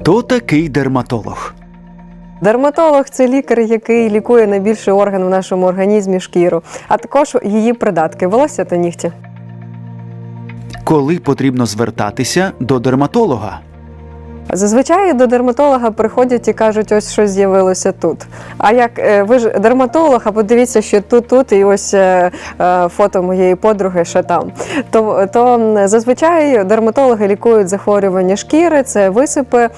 Хто такий дерматолог? Дерматолог це лікар, який лікує найбільший орган в нашому організмі шкіру, а також її придатки волосся та нігті. Коли потрібно звертатися до дерматолога? Зазвичай до дерматолога приходять і кажуть, ось щось з'явилося тут. А як е, ви ж дерматолог, а подивіться, що тут, тут, і ось е, е, фото моєї подруги ще там. То, то зазвичай дерматологи лікують захворювання шкіри, це висипи,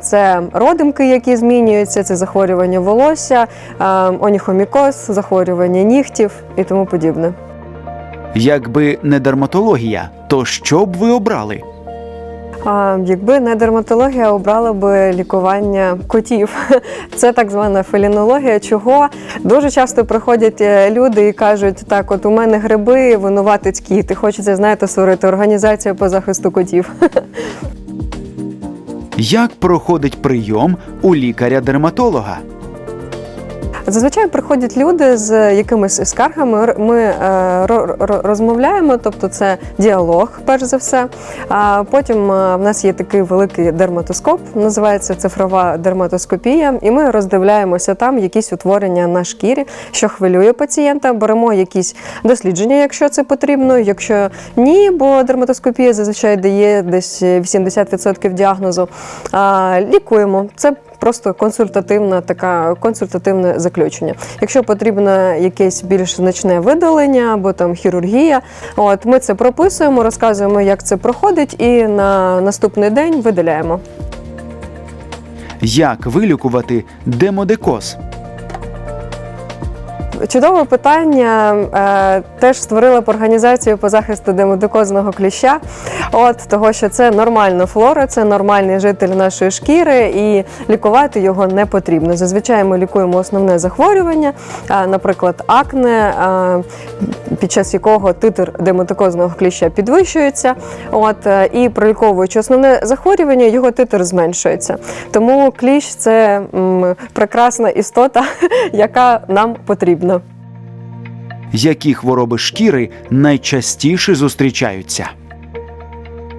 це родимки, які змінюються, це захворювання волосся, оніхомікоз, захворювання нігтів і тому подібне. Якби не дерматологія, то що б ви обрали? Якби не дерматологія, обрала би лікування котів. Це так звана фелінологія, чого дуже часто приходять е, люди і кажуть, так, от у мене гриби, винуватець кіт, і хочеться, знаєте, створити організацію по захисту котів. Як проходить прийом у лікаря-дерматолога? Зазвичай приходять люди з якимись скаргами. Ми е, ро- ро- розмовляємо, тобто це діалог, перш за все. А потім е, в нас є такий великий дерматоскоп, називається цифрова дерматоскопія, і ми роздивляємося там якісь утворення на шкірі, що хвилює пацієнта. Беремо якісь дослідження, якщо це потрібно. Якщо ні, бо дерматоскопія зазвичай дає десь 80% діагнозу. Лікуємо. Це просто консультативна така консультативне заключення. Якщо потрібно якесь більш значне видалення або там хірургія, от ми це прописуємо, розказуємо, як це проходить, і на наступний день видаляємо. Як вилікувати демодекоз? Чудове питання. Е, теж створила б організацію по захисту демодикозного кліща. От того, що це нормальна флора, це нормальний житель нашої шкіри, і лікувати його не потрібно. Зазвичай ми лікуємо основне захворювання, наприклад, акне, під час якого титр демодикозного кліща підвищується. От е, і проліковуючи основне захворювання, його титр зменшується. Тому кліщ це прекрасна істота, яка нам потрібна. Які хвороби шкіри найчастіше зустрічаються?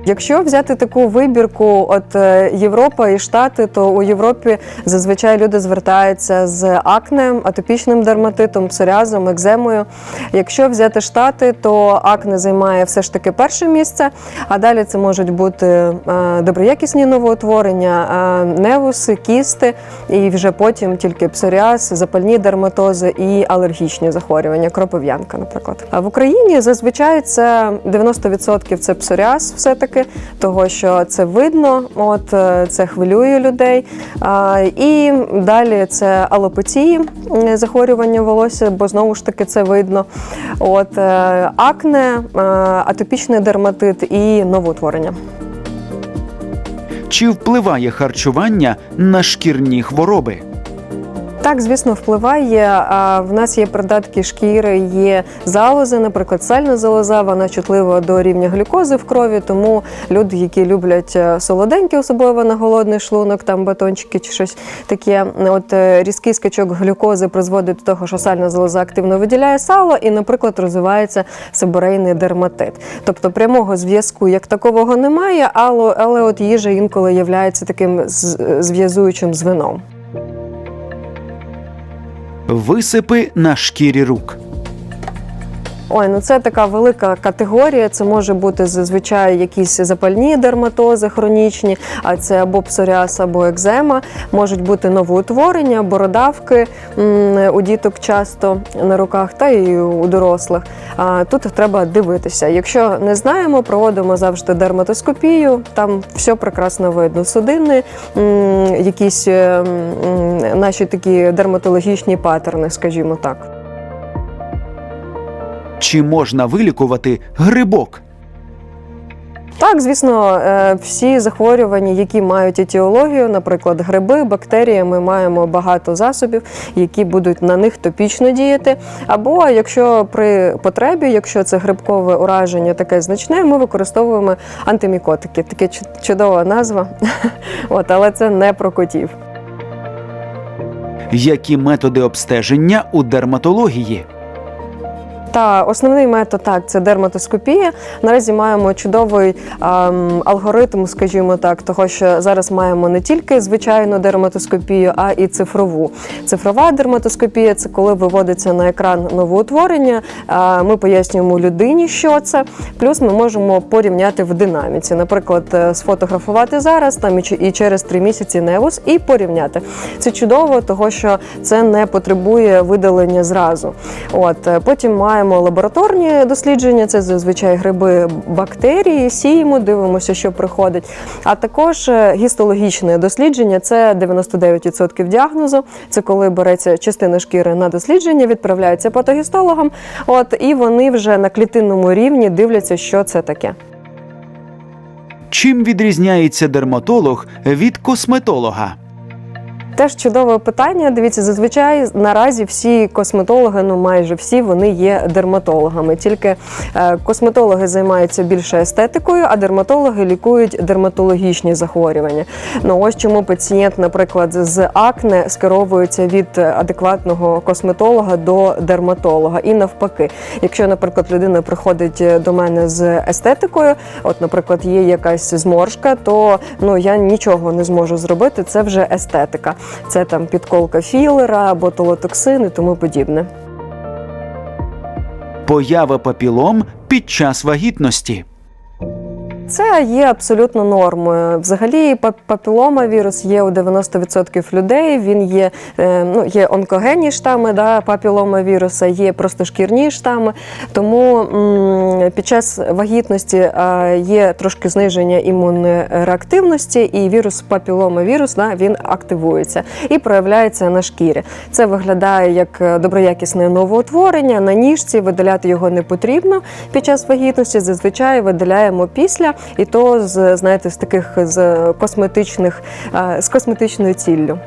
Якщо взяти таку вибірку, от е, Європа і Штати, то у Європі зазвичай люди звертаються з акне, атопічним дерматитом, псоріазом, екземою. Якщо взяти Штати, то акне займає все ж таки перше місце, а далі це можуть бути е, доброякісні новоутворення, е, невуси, кісти, і вже потім тільки псоріаз, запальні дерматози і алергічні захворювання, кропив'янка, наприклад. А в Україні зазвичай це 90% це псоріаз, все таки, того що це видно, от е, це хвилює людей. І далі це алопеції, захворювання волосся, бо знову ж таки це видно. От е, акне, е, атопічний дерматит і новоутворення. Чи впливає харчування на шкірні хвороби? Так, звісно, впливає. В нас є придатки шкіри, є залози, наприклад, сальна залоза, вона чутлива до рівня глюкози в крові. Тому люди, які люблять е, солоденькі, особливо на голодний шлунок, там батончики чи щось таке. От е, різкий скачок глюкози призводить до того, що сальна залоза активно виділяє сало, і, наприклад, розвивається себорейний дерматит. Тобто прямого зв'язку як такового немає, але, але от їжа інколи є таким зв'язуючим звеном. Висипи на шкірі рук. Ой, ну це така велика категорія. Це може бути зазвичай якісь запальні дерматози хронічні, а це або псоріаз, або екзема. Можуть бути новоутворення, бородавки у діток часто на руках, та і у дорослих. Тут треба дивитися. Якщо не знаємо, проводимо завжди дерматоскопію. Там все прекрасно видно. Судини, якісь е, наші такі дерматологічні паттерни, скажімо так. Чи можна вилікувати грибок? Так, звісно, е, всі захворювання, які мають етіологію, наприклад, гриби, бактерії, ми маємо багато засобів, які будуть на них топічно діяти. Або якщо при потребі, якщо це грибкове ураження таке значне, ми використовуємо антимікотики. Таке чу- чудова назва, От, але це не про котів. Які методи обстеження у дерматології? Та основний метод так це дерматоскопія. Наразі маємо чудовий ем, алгоритм, скажімо так, того що зараз маємо не тільки звичайну дерматоскопію, а і цифрову. Цифрова дерматоскопія це коли виводиться на екран новоутворення. е, Ми пояснюємо людині, що це. Плюс ми можемо порівняти в динаміці. Наприклад, е, сфотографувати зараз там і через три місяці невус і порівняти. Це чудово, того що це не потребує видалення зразу. От е, потім маємо лабораторні дослідження. Це зазвичай гриби, бактерії, сіємо, дивимося, що приходить. А також е, гістологічне дослідження це 99% діагнозу. Це коли береться частина шкіри на дослідження, відправляється патогістологам. От і вони вже на клітинному рівні дивляться, що це таке. Чим відрізняється дерматолог від косметолога? Теж чудове питання. Дивіться, зазвичай наразі всі косметологи, ну майже всі, вони є дерматологами. Тільки е, косметологи займаються більше естетикою, а дерматологи лікують дерматологічні захворювання. Ну ось чому пацієнт, наприклад, з акне скеровується від адекватного косметолога до дерматолога. І навпаки, якщо, наприклад, людина приходить до мене з естетикою, от, наприклад, є якась зморшка, то ну я нічого не зможу зробити. Це вже естетика. Це там підколка філера, ботулотоксин і тому подібне. Поява папілом під час вагітності. Це є абсолютно нормою. Взагалі, пап- папіломавірус є у 90% людей. Він є, е, ну, є онкогенні штами да, папіломавіруса, є просто шкірні штами. Тому м, під час вагітності е, є трошки зниження імунної реактивності, і вірус папіломавірус да, він активується і проявляється на шкірі. Це виглядає як е, доброякісне новоутворення. На ніжці видаляти його не потрібно під час вагітності. Зазвичай видаляємо після, і то з знаєте, з таких з косметичних е, з косметичною ціллю.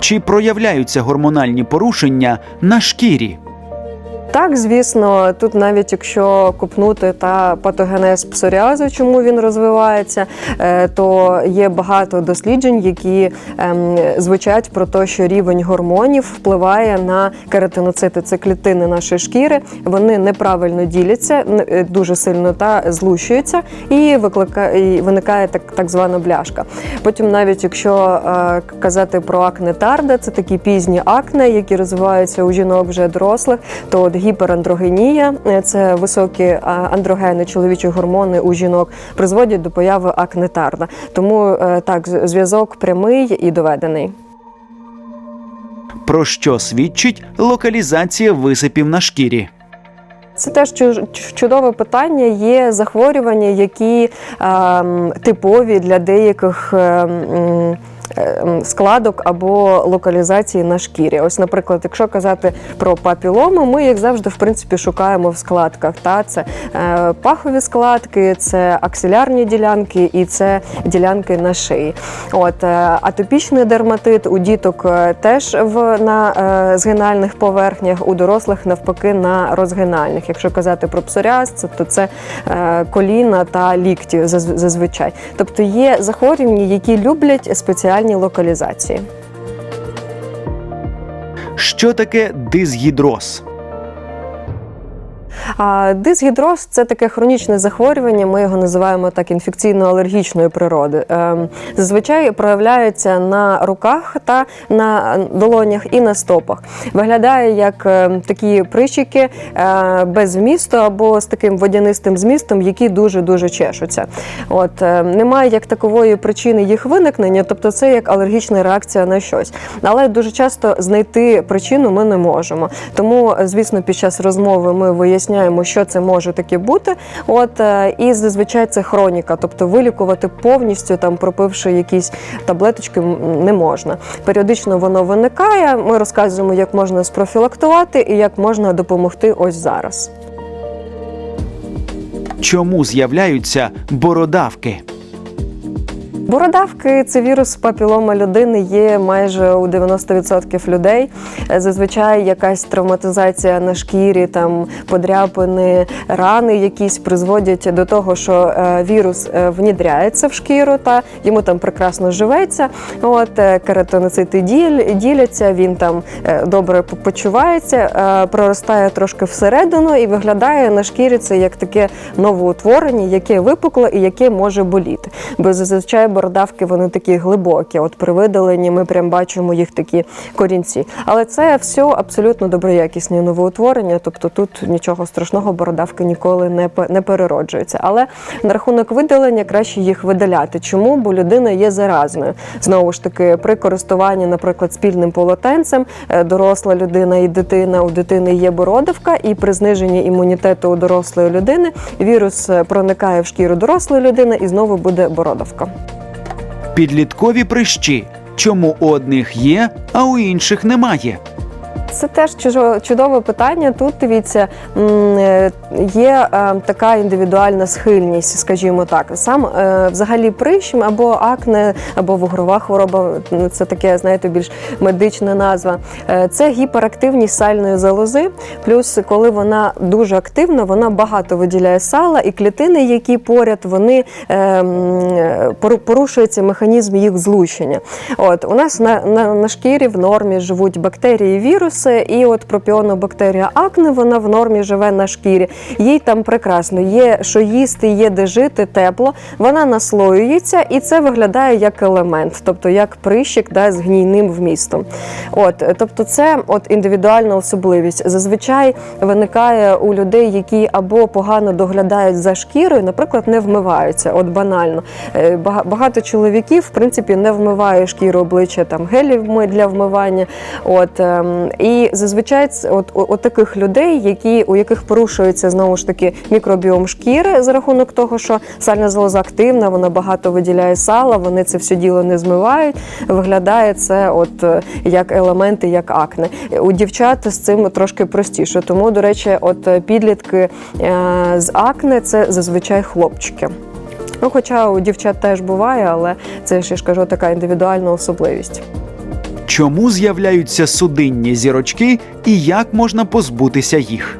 Чи проявляються гормональні порушення на шкірі? Так, звісно, тут навіть якщо купнути та патогенез псоріазу, чому він розвивається, е, то є багато досліджень, які ем, звучать про те, що рівень гормонів впливає на кератиноцити. Це клітини нашої шкіри. Вони неправильно діляться е, дуже сильно та злущуються, і викликає і виникає так, так звана бляшка. Потім, навіть якщо е, казати про акне тарда, це такі пізні акне, які розвиваються у жінок вже дорослих, то от гіперандрогенія, е, це високі андрогени, чоловічі гормони у жінок, призводять до появи акне тарда. Тому е, так, зв'язок прямий і доведений. Про що свідчить локалізація висипів на шкірі? Це теж чудове питання. Є захворювання, які ем, типові для деяких. ем, Складок або локалізації на шкірі. Ось, наприклад, якщо казати про папілому, ми як завжди в принципі шукаємо в складках. Та це е, пахові складки, це аксилярні ділянки і це ділянки на шиї. От е, атопічний дерматит у діток е, теж в на е, згинальних поверхнях, у дорослих навпаки на розгинальних. Якщо казати про псоріаз, то це е, коліна та лікті зазвичай. Тобто є захворювання, які люблять спеціальні локалізації. Що таке дисгідроз? А дисгідроз це таке хронічне захворювання. Ми його називаємо так інфекційно-алергічної природи. Ем, Зазвичай проявляється на руках та на долонях і на стопах. Виглядає як ем, такі прищики е, без змісту або з таким водянистим змістом, які дуже дуже чешуться. От е, немає як такової причини їх виникнення, тобто це як алергічна реакція на щось. Але дуже часто знайти причину ми не можемо. Тому, е, звісно, під час розмови ми виясняємо, що це може таке бути. От е, і зазвичай це хроніка, тобто вилікувати повністю, там пропивши якісь таблеточки, не можна. Періодично воно виникає. Ми розказуємо, як можна спрофілактувати і як можна допомогти ось зараз. Чому з'являються бородавки? Бородавки це вірус папілома людини є майже у 90% людей. Е, Зазвичай якась травматизація на шкірі, там подряпини, рани якісь призводять до того, що е, вірус е, внідряється в шкіру, та йому там прекрасно живеться. От кератиноцити діл- діляться, він там добре почувається, проростає трошки всередину і виглядає на шкірі це як таке новоутворення, яке випукло і яке може боліти. Бо зазвичай бородавки вони такі глибокі. От при видаленні ми прям бачимо їх такі корінці. Але це все абсолютно доброякісні новоутворення, тобто тут нічого страшного, бородавки ніколи не не перероджуються. Але на рахунок видалення краще їх видаляти. Чому? Бо людина є заразною. Знову ж таки, при користуванні, наприклад, спільним полотенцем, е, доросла людина і дитина у дитини є бородавка, і при зниженні імунітету у дорослої людини вірус е, проникає в шкіру дорослої людини і знову буде бородавка. Підліткові прищі. Чому у одних є, а у інших немає? Це теж чудове питання. Тут дивіться, е, є е, така індивідуальна схильність, скажімо так. Сам е, взагалі прищ або акне, або вугрова хвороба це таке, знаєте, більш медична назва. Це гіперактивність сальної залози. Плюс, коли вона дуже активна, вона багато виділяє сала, і клітини, які поряд, вони порушується механізм їх злучення. От у нас на, на, на шкірі в нормі живуть бактерії, віруси, і от пропіонобактерія акне, вона в нормі живе на шкірі. Їй там прекрасно, є що їсти, є де жити, тепло. Вона наслоюється, і це виглядає як елемент, тобто як прищик да, з гнійним вмістом. От, тобто, це от індивідуальна особливість. Зазвичай виникає у людей, які або погано доглядають за шкірою, наприклад, не вмиваються. От банально. Е, Багато чоловіків, в принципі, не вмиває шкіру обличчя там гелів для вмивання. От ем, і зазвичай от, от таких людей, які у яких порушується знову ж таки мікробіом шкіри за рахунок того, що сальна залоза активна, вона багато виділяє сала, вони це все діло не змивають. Виглядає це от е, як елементи, як акне. У дівчат з цим трошки простіше. Тому, до речі, от е, підлітки е, з акне це зазвичай хлопчики. Ну, хоча у дівчат теж буває, але це ж я ж кажу, така індивідуальна особливість. Чому з'являються судинні зірочки і як можна позбутися їх?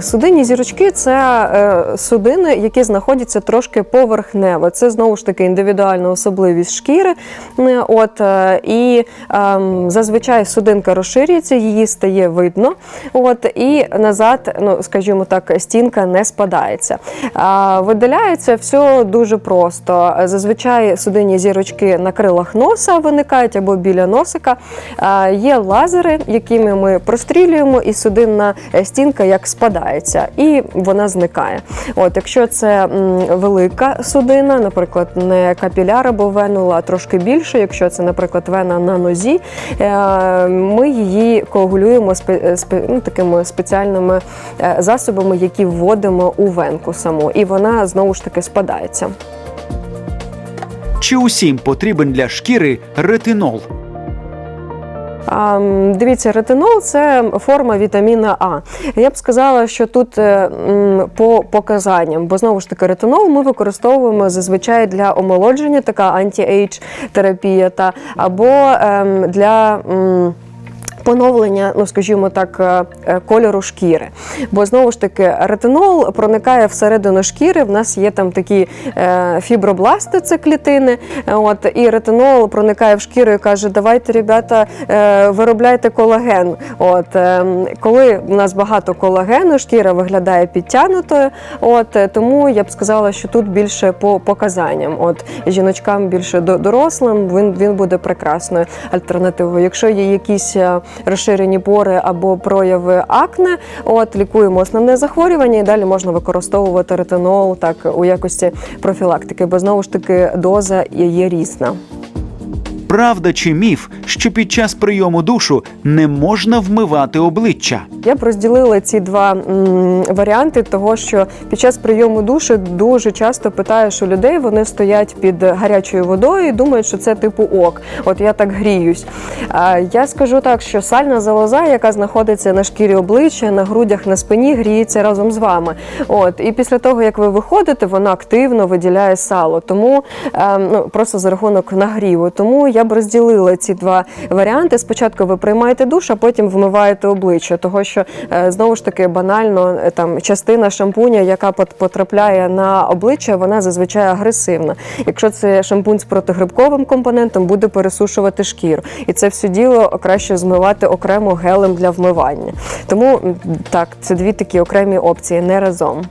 Судинні зірочки це е, судини, які знаходяться трошки поверхнево. Це знову ж таки індивідуальна особливість шкіри. Е, От е, і ем, зазвичай судинка розширюється, її стає видно. От і назад, ну скажімо так, стінка не спадається. Видаляється все дуже просто. Зазвичай судинні зірочки на крилах носа виникають або біля носика. Є лазери, якими ми прострілюємо, і судинна стінка як спадається, і вона зникає. От, якщо це велика судина, наприклад, не капіляр або венула, а трошки більше, якщо це, наприклад, вена на нозі, е, ми її коагулюємо ну, такими спеціальними е, засобами, які вводимо у венку саму, і вона знову ж таки спадається. Чи усім потрібен для шкіри ретинол? Дивіться, ретинол це форма вітаміна А. Я б сказала, що тут е, по показанням, бо знову ж таки ретинол ми використовуємо зазвичай для омолодження, така анті-ейдж терапія, та або ем, для. Поновлення, ну скажімо так, е, е, кольору шкіри. Бо знову ж таки ретинол проникає всередину шкіри. В нас є там такі е, фібробласти, це клітини. От і ретинол проникає в шкіру і каже: Давайте, ребята, виробляйте колаген. От коли в нас багато колагену, шкіра виглядає підтягнутою. От тому я б сказала, що тут більше по показанням. От жіночкам більше до- дорослим він, він буде прекрасною альтернативою. Якщо є якісь розширені пори або прояви акне, от лікуємо основне захворювання, і далі можна використовувати ретинол так у якості профілактики, бо знову ж таки доза є різна. Правда чи міф, що під час прийому душу не можна вмивати обличчя? Я б розділила ці два м, варіанти, того що під час прийому душу дуже часто питаєш у людей, вони стоять під гарячою водою і думають, що це типу ок. От я так гріюсь. А, я скажу так, що сальна залоза, яка знаходиться на шкірі обличчя, на грудях, на спині, гріється разом з вами. От і після того, як ви виходите, вона активно виділяє сало. Тому е, ну просто за рахунок нагріву. Тому я б розділила ці два варіанти. Спочатку ви приймаєте душ, а потім вмиваєте обличчя, того що е, знову ж таки банально е, там частина шампуня, яка потрапляє на обличчя, вона зазвичай агресивна. Якщо це шампунь з протигрибковим компонентом, буде пересушувати шкіру, і це все діло краще змивати окремо гелем для вмивання. Тому так, це дві такі окремі опції, не разом.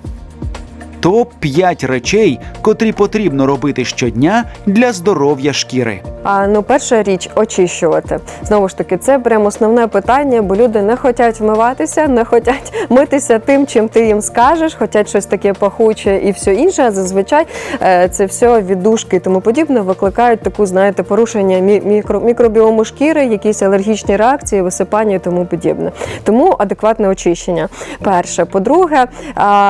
Топ 5 речей, котрі потрібно робити щодня для здоров'я шкіри. А ну, перша річ очищувати. Знову ж таки, це прям основне питання, бо люди не хочуть вмиватися, не хочуть митися тим, чим ти їм скажеш, хочуть щось таке пахуче і все інше. А зазвичай е, це все віддушки і тому подібне викликають таку, знаєте, порушення мі- мікро, мікробіому шкіри, якісь алергічні реакції, висипання і тому подібне. Тому адекватне очищення. Перше, по-друге,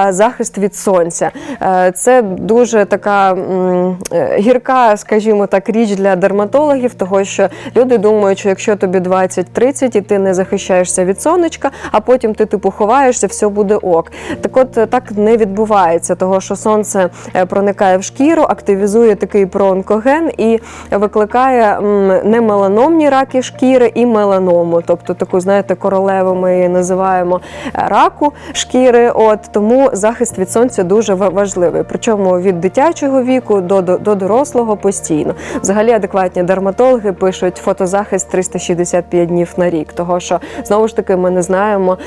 захист від сонця. Е, Це дуже така е, гірка, скажімо так, річ для дерматологів, того що люди думають, що якщо тобі 20-30 і ти не захищаєшся від сонечка, а потім ти типу ховаєшся, все буде ок. Так от е, так не відбувається, того що сонце проникає в шкіру, активізує такий проонкоген і викликає м, не меланомні раки шкіри і меланому, тобто таку, знаєте, королеву ми її називаємо раку шкіри. От тому захист від сонця дуже ва- важливий. Причому від дитячого віку до, до, до дорослого постійно. Взагалі адекватні дерматологи пишуть фотозахист 365 днів на рік, того що знову ж таки ми не знаємо,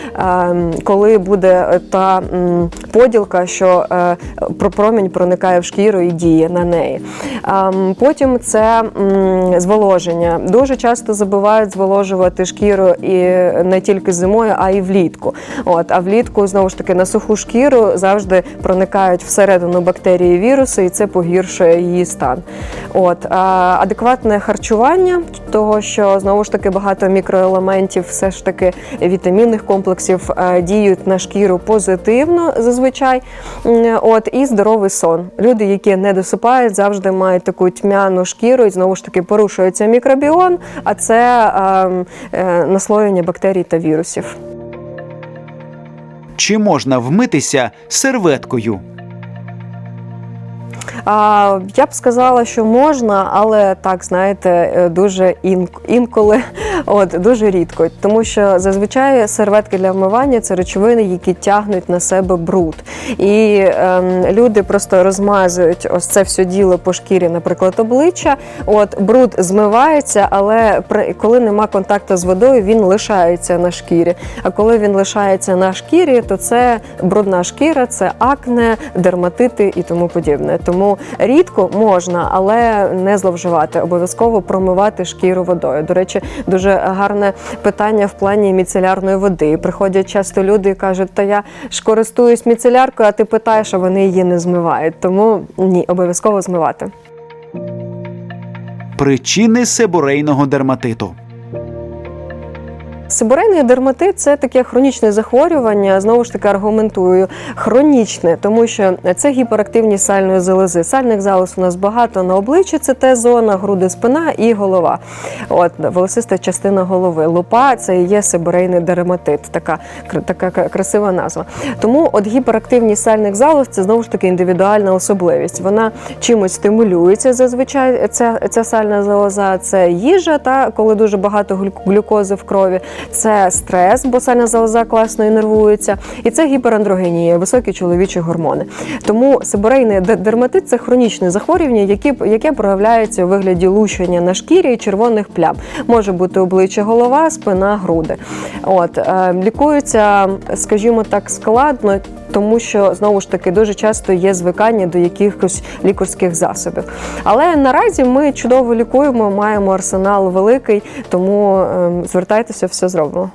коли буде та поділка, що е, промінь проникає в шкіру і діє на неї. Потім це зволоження. Дуже часто забувають зволожувати шкіру і не тільки зимою, а й влітку. От, а влітку знову ж таки на суху шкіру завжди проникають всередину бактерії віруси, і це погіршує її стан. От адекватне харчування, того що знову ж таки багато мікроелементів, все ж таки вітамінних комплексів е, діють на шкіру позитивно зазвичай. От і здоровий сон. Люди, які не досипають, завжди мають таку тьмяну шкіру, і знову ж таки порушується мікробіон, а це ем, е, наслоєння бактерій та вірусів. Чи можна вмитися серветкою? А, я б сказала, що можна, але так, знаєте, е, дуже інколи, от дуже рідко. Тому що зазвичай серветки для вмивання це речовини, які тягнуть на себе бруд. І ем, люди просто розмазують ось це все діло по шкірі, наприклад, обличчя. От бруд змивається, але при коли нема контакту з водою, він лишається на шкірі. А коли він лишається на шкірі, то це брудна шкіра, це акне, дерматити і тому подібне. Тому рідко можна, але не зловживати. Обов'язково промивати шкіру водою. До речі, дуже гарне питання в плані міцелярної води. Приходять часто люди і кажуть, та я ж користуюсь міцеляркою, а ти питаєш, а вони її не змивають. Тому ні, обов'язково змивати. Причини себорейного дерматиту. Сибирейний дерматит це таке хронічне захворювання. Знову ж таки аргументую хронічне, тому що це гіперактивність сальної залози. Сальних залоз у нас багато на обличчі. Це те зона, груди, спина і голова. От волосиста частина голови. Лупа це і є сибирейний дерматит. Така така красива назва. Тому от гіперактивність сальних залоз це знову ж таки індивідуальна особливість. Вона чимось стимулюється зазвичай. Ця, ця сальна залоза це їжа, та коли дуже багато глю- глюкози в крові. Це стрес, бо сальна залоза класно інервується, і це гіперандрогенія, високі чоловічі гормони. Тому сибирейний де- дерматит це хронічне захворювання, яке, яке проявляється у вигляді лущення на шкірі і червоних плям. Може бути обличчя, голова, спина, груди. От е, лікується, скажімо так, складно. Тому що знову ж таки дуже часто є звикання до якихось лікарських засобів. Але наразі ми чудово лікуємо, маємо арсенал великий, тому ем, звертайтеся, все zrobią.